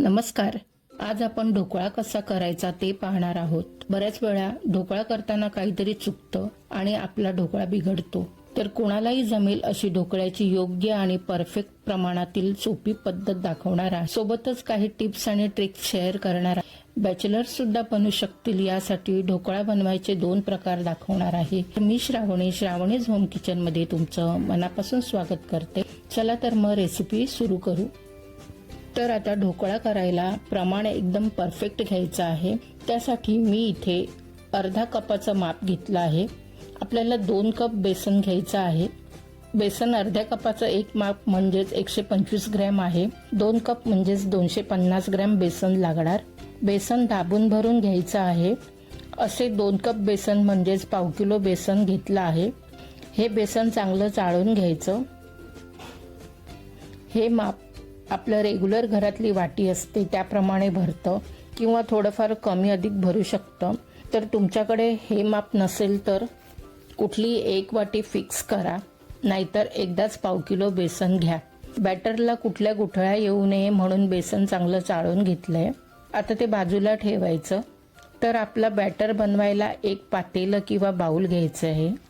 नमस्कार. आज आपण ढोकळा कसा करायचा ते पाहणार आहोत. बऱ्याच वेळा ढोकळा करताना काहीतरी चुकतं आणि आपला ढोकळा बिघडतो. तर कोणालाही जमेल अशी ढोकळ्याची योग्य आणि परफेक्ट प्रमाणातील सोपी पद्धत दाखवणारा सोबतच काही टिप्स आणि ट्रिक्स शेअर करणारा बॅचलर सुद्धा बनू शकतील यासाठी ढोकळा बनवायचे दोन प्रकार दाखवणार आहे. मी श्रावणी श्रावणीज होम किचनमध्ये तुमचं मनापासून स्वागत करते. चला तर मग रेसिपी सुरू करू. तर आता ढोकळा करायला प्रमाण एकदम परफेक्ट घ्यायचं आहे. त्यासाठी मी इथे अर्धा कपाचं माप घेतलं आहे. आपल्याला दोन कप बेसन घ्यायचं आहे. बेसन अर्ध्या कपाचं एक माप म्हणजेच एकशे पंचवीस ग्रॅम आहे. दोन कप म्हणजेच दोनशे पन्नास ग्रॅम बेसन लागणार. बेसन दाबून भरून घ्यायचं आहे. असे दोन कप बेसन म्हणजेच पाव किलो बेसन घेतलं आहे. हे बेसन चांगलं चाळून घ्यायचं. हे माप आपलं रेग्युलर घरातली वाटी असते त्याप्रमाणे भरतं किंवा थोडंफार कमी अधिक भरू शकतं. तर तुमच्याकडे हे माप नसेल तर कुठली एक वाटी फिक्स करा नाहीतर एकदाच पाव किलो बेसन घ्या. बॅटरला कुठल्या गुठळ्या येऊ नये म्हणून बेसन चांगलं चाळून घेतलं आहे आता ते बाजूला ठेवायचं. तर आपला बॅटर बनवायला एक पातेलं किंवा बाऊल घ्यायचं आहे.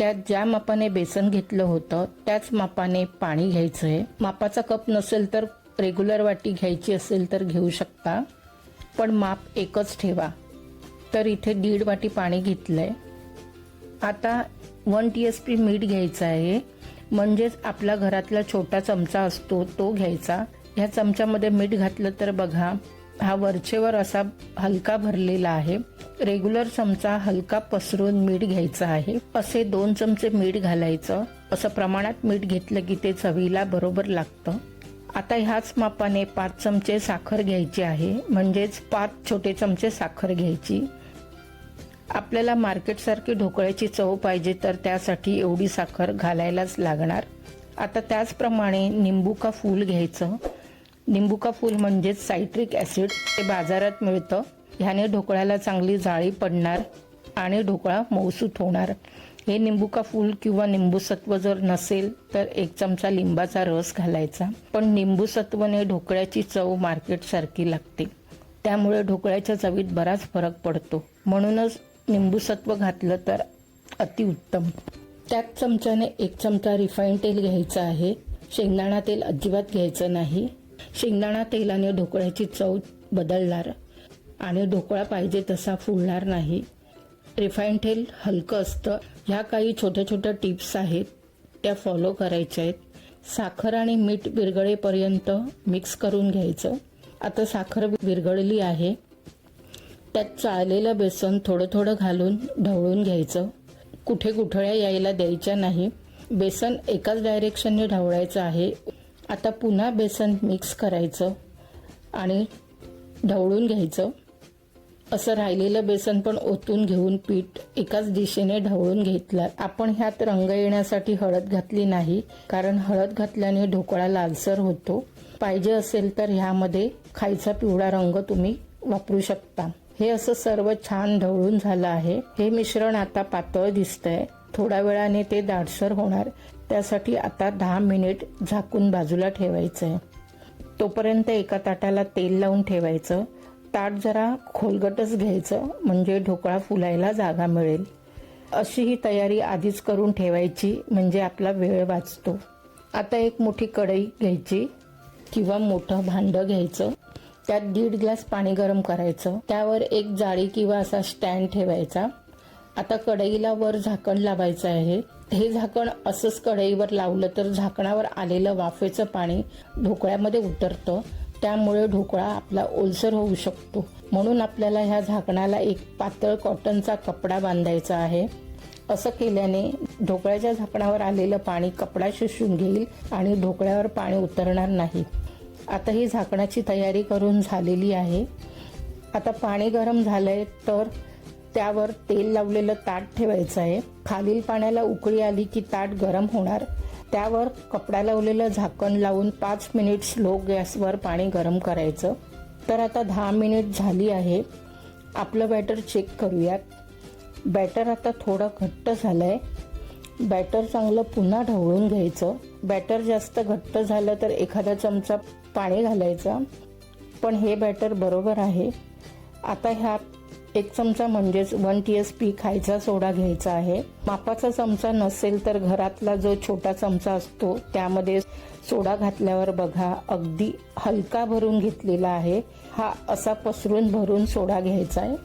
त्यात ज्या मापाने बेसन घेतलं होतं त्याच मापाने पाणी घ्यायचं आहे मापाचा कप नसेल तर रेग्युलर वाटी घ्यायची असेल तर घेऊ शकता पण माप एकच ठेवा. तर इथे दीड वाटी पाणी घेतलं आहे आता वन टी एस पी मीठ घ्यायचं आहे. म्हणजेच आपला घरातला छोटा चमचा असतो तो घ्यायचा. ह्या चमच्यामध्ये मीठ घातलं तर बघा हा वरचेवर असा हलका भरलेला आहे. रेग्युलर चमचा हलका पसरून मीठ घ्यायचं आहे. असे दोन चमचे मीठ घालायचं. असं प्रमाणात मीठ घेतलं की ते चवीला बरोबर लागतं. आता ह्याच मापाने पाच चमचे साखर घ्यायची आहे. म्हणजेच पाच छोटे चमचे साखर घ्यायची. आपल्याला मार्केटसारखी ढोकळ्याची चव पाहिजे तर त्यासाठी एवढी साखर घालायलाच लागणार. आता त्याचप्रमाणे निंबू का फूल घ्यायचं. निंबू का फूल म्हणजेच सायट्रिक ॲसिड ते बाजारात मिळतं. ह्याने ढोकळ्याला चांगली जाळी पडणार आणि ढोकळा मऊसूत होणार. हे निंबू का फूल किंवा निंबूसत्व जर नसेल तर एक चमचा लिंबाचा रस घालायचा. पण निंबूसत्वने ढोकळ्याची चव मार्केटसारखी लागते. त्यामुळे ढोकळ्याच्या चवीत बराच फरक पडतो. म्हणूनच निंबूसत्व घातलं तर अतिउत्तम त्याच चमच्याने एक चमचा रिफाईंड तेल घ्यायचं आहे. शेंगदाणा तेल अजिबात घ्यायचं नाही. शेंगदाणा तेलाने ढोकळ्याची चव बदलणार. आणि ढोकळा पाहिजे तसा फुलणार नाही. रिफाईंड तेल हलकं असतं. ह्या काही छोट्या छोट्या टिप्स आहेत. त्या फॉलो करायच्या आहेत. साखर आणि मीठ विरघळेपर्यंत मिक्स करून घ्यायचं. आता साखर विरघळली आहे. त्यात चाळलेलं बेसन थोडं थोडं घालून ढवळून घ्यायचं. कुठे गुठळ्या यायला द्यायच्या नाही. बेसन एकाच डायरेक्शनने ढवळायचं आहे. आता पुन्हा बेसन मिक्स करायचं आणि ढवळून घ्यायचं. असं राहिलेलं बेसन पण ओतून घेऊन पीठ एकाच दिशेने ढवळून घेतलं आपण ह्यात रंग येण्यासाठी हळद घातली नाही कारण हळद घातल्याने ढोकळा लालसर होतो. पाहिजे असेल तर ह्यामध्ये खायचा पिवळा रंग तुम्ही वापरू शकता. हे असं सर्व छान ढवळून झालं आहे. हे मिश्रण आता पातळ दिसतंय. थोड्या वेळाने ते दाडसर होणार. त्यासाठी आता दहा मिनिट झाकून बाजूला ठेवायचं आहे तोपर्यंत एका ताटाला तेल लावून ठेवायचं. ताट जरा खोलगटच घ्यायचं म्हणजे ढोकळा फुलायला जागा मिळेल. अशी ही तयारी आधीच करून ठेवायची म्हणजे आपला वेळ वाचतो. आता एक मोठी कढई घ्यायची किंवा मोठं भांडं घ्यायचं. त्यात दीड ग्लास पाणी गरम करायचं. त्यावर एक जाळी किंवा असा स्टँड ठेवायचा. आता कढईला वर झाकण लावायचं आहे. हे झाकण असंच कढईवर लावलं तर झाकणावर आलेलं वाफेचं पाणी ढोकळ्यामध्ये उतरतं. त्यामुळे ढोकळा आपला ओलसर होऊ शकतो. म्हणून आपल्याला ह्या झाकणाला एक पातळ कॉटनचा कपडा बांधायचा आहे. असं केल्याने ढोकळ्याच्या झाकणावर आलेलं पाणी कपडा शोषून घेईल आणि ढोकळ्यावर पाणी उतरणार नाही. आता ही झाकणाची तयारी करून झालेली आहे. आता पाणी गरम झालंय तर त्यावर तेल लावलेलं ताट ठेवायचं आहे. खालील पाण्याला उकळी आली की ताट गरम होणार. त्यावर कपडा लावलेलं झाकण लावून पाच मिनिट स्लो गॅसवर पाणी गरम करायचं. तर आता दहा मिनिट झाली आहे. आपलं बॅटर चेक करूयात. बॅटर आता थोडं घट्ट झालं आहे बॅटर चांगलं पुन्हा ढवळून घ्यायचं. बॅटर जास्त घट्ट झालं तर एखादा चमचा पाणी घालायचा. पण हे बॅटर बरोबर आहे. आता ह्या एक चमचा म्हणजेच वन टी एस पी खायचा सोडा घ्यायचा आहे. मापाचा चमचा नसेल तर घरातला जो छोटा चमचा असतो त्यामध्ये सोडा घातल्यावर बघा अगदी हलका भरून घेतलेला आहे. हा असा पसरून भरून सोडा घ्यायचा आहे.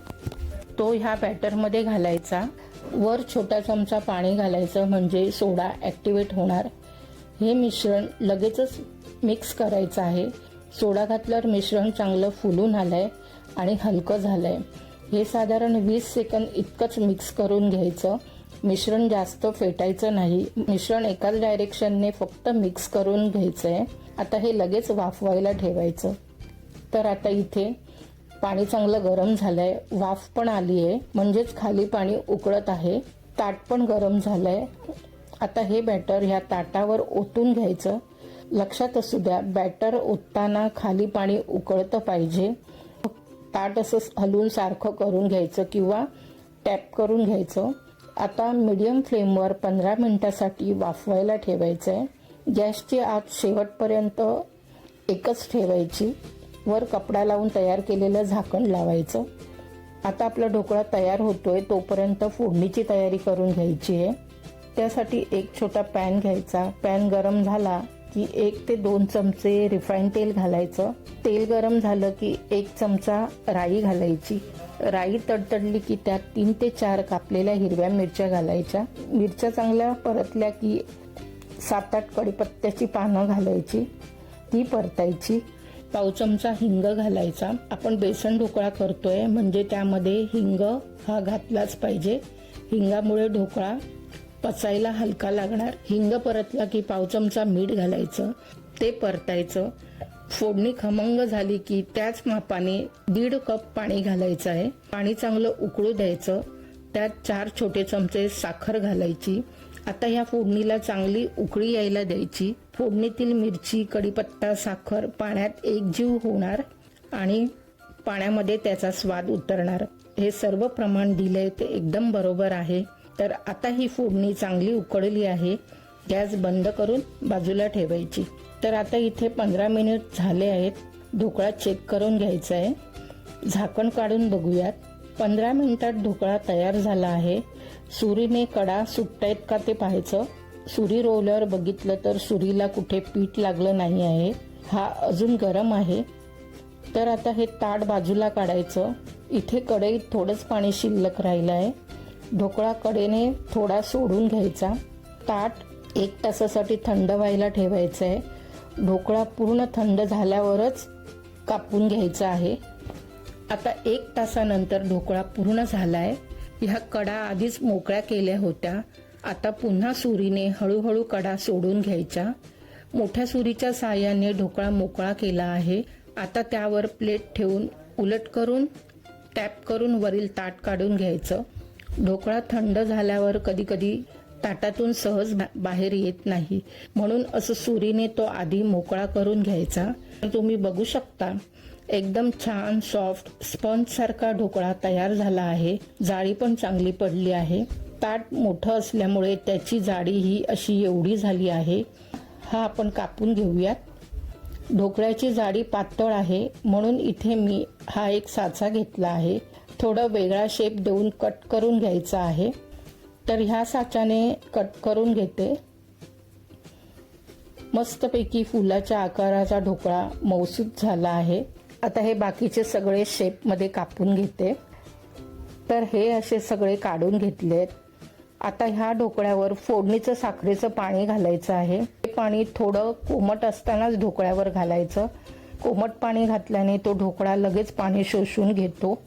तो ह्या बॅटरमध्ये घालायचा. वर छोटा चमचा पाणी घालायचं म्हणजे सोडा ॲक्टिवेट होणार. हे मिश्रण लगेचच मिक्स करायचं आहे. सोडा घातल्यावर मिश्रण चांगलं फुलून आलं आहे आणि हलकं झालं आहे हे साधारण वीस सेकंद इतकंच मिक्स करून घ्यायचं. मिश्रण जास्त फेटायचं नाही. मिश्रण एकाच डायरेक्शनने फक्त मिक्स करून घ्यायचं आहे आता हे लगेच वाफवायला ठेवायचं. तर आता इथे पाणी चांगलं गरम झालंय. वाफ पण आली आहे म्हणजेच खाली पाणी उकळत आहे. ताट पण गरम झालंय. आता हे बॅटर ह्या ताटावर ओतून घ्यायचं. लक्षात असू द्या बॅटर ओतताना खाली पाणी उकळतं पाहिजे. ताट असं हलवून सारखं करून घ्यायचं किंवा टॅप करून घ्यायचं. आता मीडियम फ्लेमवर पंधरा मिनटासाठी वाफवायला ठेवायचं आहे गॅसची आत शेवटपर्यंत एकच ठेवायची. वर कपडा लावून तयार केलेलं झाकण लावायचं. आता आपला ढोकळा तयार होतोय तोपर्यंत फोडणीची तयारी करून घ्यायची आहे. त्यासाठी एक छोटा पॅन घ्यायचा. पॅन गरम झाला की एक ते दोन चमचे रिफाईन तेल घालायचं. तेल गरम झालं की एक चमचा राई घालायची. राई तडतडली की त्यात तीन ते चार कापलेल्या हिरव्या मिरच्या घालायच्या. मिरच्या चांगल्या परतल्या की सात आठ कडीपत्त्याची पानं घालायची. ती परतायची. पाव चमचा हिंग घालायचा. आपण बेसन ढोकळा करतोय. म्हणजे त्यामध्ये हिंग हा घातलाच पाहिजे. हिंगामुळे ढोकळा पचायला हलका लागणार. हिंग परतला की पाव चमचा मीठ घालायचं. ते परतायचं. फोडणी खमंग झाली की त्याच मापाने दीड कप पाणी घालायचं आहे. पाणी चांगलं उकळू द्यायचं. त्यात चार छोटे चमचे साखर घालायची. आता ह्या फोडणीला चांगली उकळी यायला द्यायची. फोडणीतील मिरची कडीपत्ता साखर पाण्यात एकजीव होणार आणि पाण्यामध्ये त्याचा स्वाद उतरणार. हे सर्व प्रमाण दिले ते एकदम बरोबर आहे. तर आता ही फोडणी चांगली उकडली आहे. गॅस बंद करून बाजूला ठेवायची. तर आता इथे पंधरा मिनिट झाले आहेत. ढोकळा चेक करून घ्यायचा आहे. झाकण काढून बघूयात. पंधरा मिनिटात ढोकळा तयार झाला आहे. सुरीने कडा सुटतायत का ते पाहायचं. सुरी रोवल्यावर बघितलं तर सुरीला कुठे पीठ लागलं नाही आहे. हा अजून गरम आहे. तर आता हे ताट बाजूला काढायचं. इथे कढईत थोडंच पाणी शिल्लक राहिलं आहे ढोकळा कडेने थोडा सोडून घ्यायचा. ताट एक तासासाठी थंड व्हायला ठेवायचं आहे ढोकळा पूर्ण थंड झाल्यावरच कापून घ्यायचा आहे. आता एक तासानंतर ढोकळा पूर्ण झाला आहे ह्या कडा आधीच मोकळ्या केल्या होत्या. आता पुन्हा सुरीने हळूहळू कडा सोडून घ्यायच्या मोठ्या सुरीच्या साहाय्याने ढोकळा मोकळा केला आहे. आता त्यावर प्लेट ठेवून उलट करून टॅप करून वरील ताट काढून घ्यायचं. ढोकळा थंड झाल्यावर कधी कधी ताटातून सहज बाहेर येत नाही. म्हणून असं सुरीने तो आधी मोकळा करून घ्यायचा. तर तुम्ही बघू शकता एकदम छान सॉफ्ट स्पंज सारखा ढोकळा तयार झाला आहे. जाळी पण चांगली पडली आहे. ताट मोठं असल्यामुळे त्याची जाडी ही अशी एवढी झाली आहे. हा आपण कापून घेऊयात. ढोकळ्याची जाडी पातळ आहे. म्हणून इथे मी हा एक साचा घेतला आहे. थोडं वेगळा शेप देऊन कट करून घ्यायचा आहे. तर ह्या साच्याने कट करून घेते. मस्तपैकी फुलाच्या आकाराचा ढोकळा मौसूद झाला आहे. आता हे बाकीचे सगळे शेपमध्ये कापून घेते. तर हे असे सगळे काढून घेतलेत. आता ह्या ढोकळ्यावर फोडणीचं साखरेचं पाणी घालायचं आहे. हे पाणी थोडं कोमट असतानाच ढोकळ्यावर घालायचं. कोमट पाणी घातल्याने तो ढोकळा लगेच पाणी शोषून घेतो.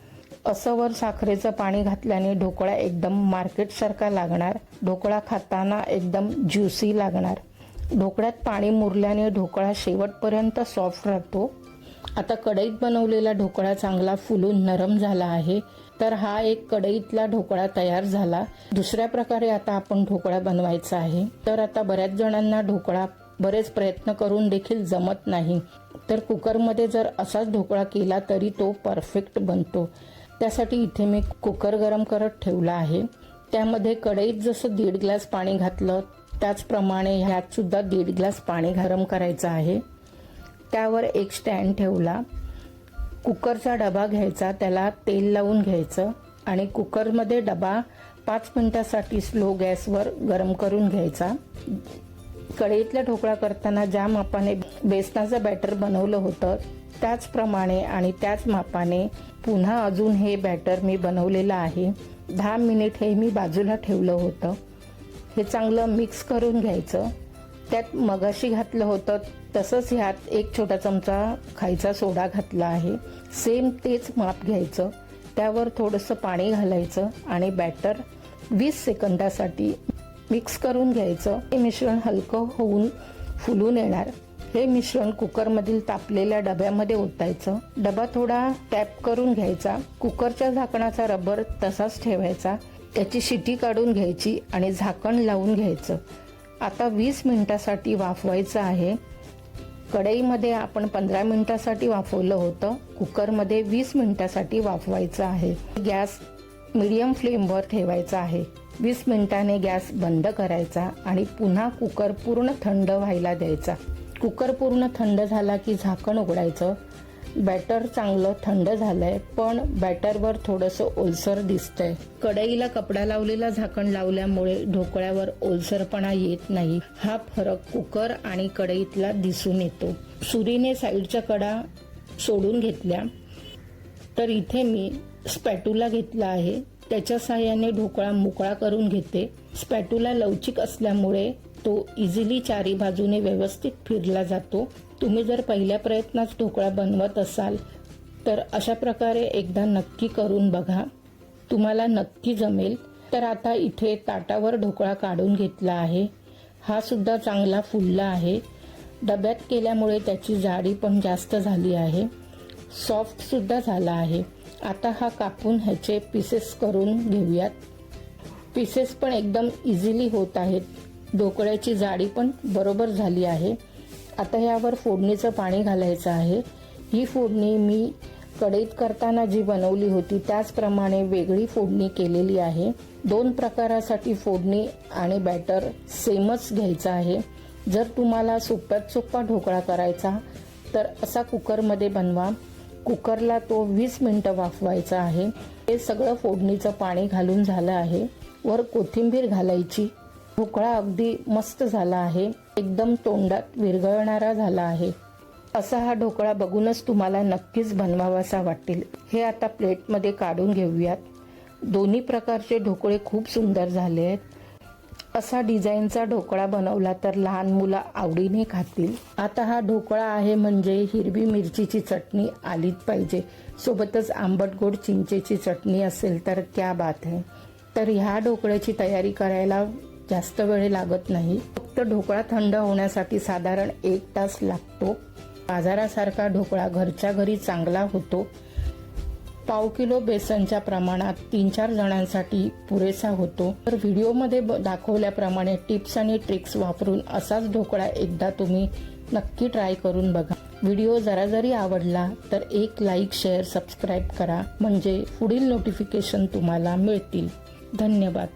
असं वर साखरेचं पाणी घातल्याने ढोकळा एकदम मार्केटसारखा लागणार. ढोकळा खाताना एकदम ज्युसी लागणार. ढोकळ्यात पाणी मुरल्याने ढोकळा शेवटपर्यंत सॉफ्ट राहतो. आता कढईत बनवलेला ढोकळा चांगला फुलून नरम झाला आहे. तर हा एक कढईतला ढोकळा तयार झाला. दुसऱ्या प्रकारे आता आपण ढोकळा बनवायचा आहे. तर आता बऱ्याच जणांना ढोकळा बरेच प्रयत्न करून देखील जमत नाही. तर कुकरमध्ये जर असाच ढोकळा केला तरी तो परफेक्ट बनतो. त्यासाठी इथे मी कुकर गरम करत ठेवला आहे. त्यामध्ये कढईत जसं दीड ग्लास पाणी घातलं त्याचप्रमाणे ह्यात सुद्धा दीड ग्लास पाणी गरम करायचं आहे. त्यावर एक स्टँड ठेवला. कुकरचा डबा घ्यायचा त्याला तेल लावून घ्यायचं आणि कुकरमध्ये डबा पाच मिनिटासाठी स्लो गॅसवर गरम करून घ्यायचा. कढईतला ढोकळा करताना ज्या मापाने बेसनाचं बॅटर बनवलं होतं त्याचप्रमाणे आणि त्याच मापाने पुन्हा अजून हे बॅटर मी बनवलेलं आहे. दहा मिनिट हे मी बाजूला ठेवलं होतं. हे चांगलं मिक्स करून घ्यायचं. त्यात मगाशी घातलं होतं तसंच ह्यात एक छोटा चमचा खायचा सोडा घातला आहे. सेम तेच माप घ्यायचं. त्यावर थोडंसं पाणी घालायचं आणि बॅटर वीस सेकंदासाठी मिक्स करून घ्यायचं. हे मिश्रण हलकं होऊन फुलून येणार. हे मिश्रण कुकरमधील तापलेल्या डब्यामध्ये ओतायचं. डबा थोडा टॅप करून घ्यायचा. कुकरच्या झाकणाचा रबर तसाच ठेवायचा. त्याची शिटी काढून घ्यायची आणि झाकण लावून घ्यायचं. आता वीस मिनिटासाठी वाफवायचं आहे. कढईमध्ये आपण पंधरा मिनिटासाठी वाफवलं होतं. कुकरमध्ये वीस मिनिटासाठी वाफवायचं आहे. गॅस मिडियम फ्लेमवर ठेवायचा आहे. वीस मिनिटाने गॅस बंद करायचा आणि पुन्हा कुकर पूर्ण थंड व्हायला द्यायचा. कुकर पूर्ण थंड झाला की झाकण उघडायचं. बॅटर चांगलं थंड झालंय पण बॅटरवर थोडंसं ओलसर दिसतंय. कढईला कपडा लावलेला झाकण लावल्यामुळे ढोकळ्यावर ओलसरपणा येत नाही. हा फरक कुकर आणि कढईतला दिसून येतो. सुरीने साईडच्या कडा सोडून घेतल्या. तर इथे मी स्पॅटूला घेतला आहे. त्याच्या साहाय्याने ढोकळा मोकळा करून घेते. स्पॅटूला लवचिक असल्यामुळे तो इझिली चारी बाजूने व्यवस्थित फिरला जातो. तुम्ही जर पहिल्या प्रयत्नात ढोकळा बनवत असाल तर अशा प्रकारे एकदा नक्की करून बघा. तुम्हाला नक्की जमेल. तर आता इथे ताटावर ढोकळा काढून घेतला आहे. हा सुद्धा चांगला फुलला आहे. डब्यात केल्यामुळे त्याची जाडी पण जास्त झाली आहे. सॉफ्टसुद्धा झाला आहे. आता हा कापून ह्याचे पीसेस करून घेऊयात. पीसेस पण एकदम इझिली होत आहेत. ढोकळ्याची जाडी पण बरोबर झाली आहे. आता यावर फोडणीचं पाणी घालायचं आहे. ही फोडणी मी कढईत करताना जी बनवली होती त्याचप्रमाणे वेगळी फोडणी केलेली आहे. दोन प्रकारासाठी फोडणी आणि बॅटर सेमच घ्यायचं आहे. जर तुम्हाला सोप्यात सोप्पा ढोकळा करायचा तर असा कुकरमध्ये बनवा. कुकरला तो वीस मिनटं वाफवायचा आहे. हे सगळं फोडणीचं पाणी घालून झालं आहे. वर कोथिंबीर घालायची. ढोकळा अगदी मस्त झाला आहे. एकदम तोंडात विरघळणारा झाला आहे. असा हा ढोकळा बघूनच तुम्हाला नक्कीच बनवावासा वाटेल. हे आता प्लेटमध्ये काढून घेऊयात. दोन्ही प्रकारचे ढोकळे खूप सुंदर झाले आहेत. असा डिझाईनचा ढोकळा बनवला तर लहान मुलं आवडीने खातील. आता हा ढोकळा आहे म्हणजे हिरवी मिरचीची चटणी आलीच पाहिजे. सोबतच आंबट गोड चिंचेची चटणी असेल तर क्या बात आहे तर ह्या ढोकळ्याची तयारी करायला जास्त वेळ लागत नाही. फक्त ढोकळा थंड होण्यासाठी साधारण एक तास लागतो. बाजारासारखा ढोकळा घरच्या घरी चांगला होतो. पाव किलो बेसनच्या प्रमाणात तीन चार जणांसाठी पुरेसा होतो. तर व्हिडिओमध्ये ब- दाखवल्याप्रमाणे टिप्स आणि ट्रिक्स वापरून असाच ढोकळा एकदा तुम्ही नक्की ट्राय करून बघा. व्हिडिओ जरा जरी आवडला तर एक लाईक शेअर सबस्क्राईब करा. म्हणजे पुढील नोटिफिकेशन तुम्हाला मिळतील. धन्यवाद.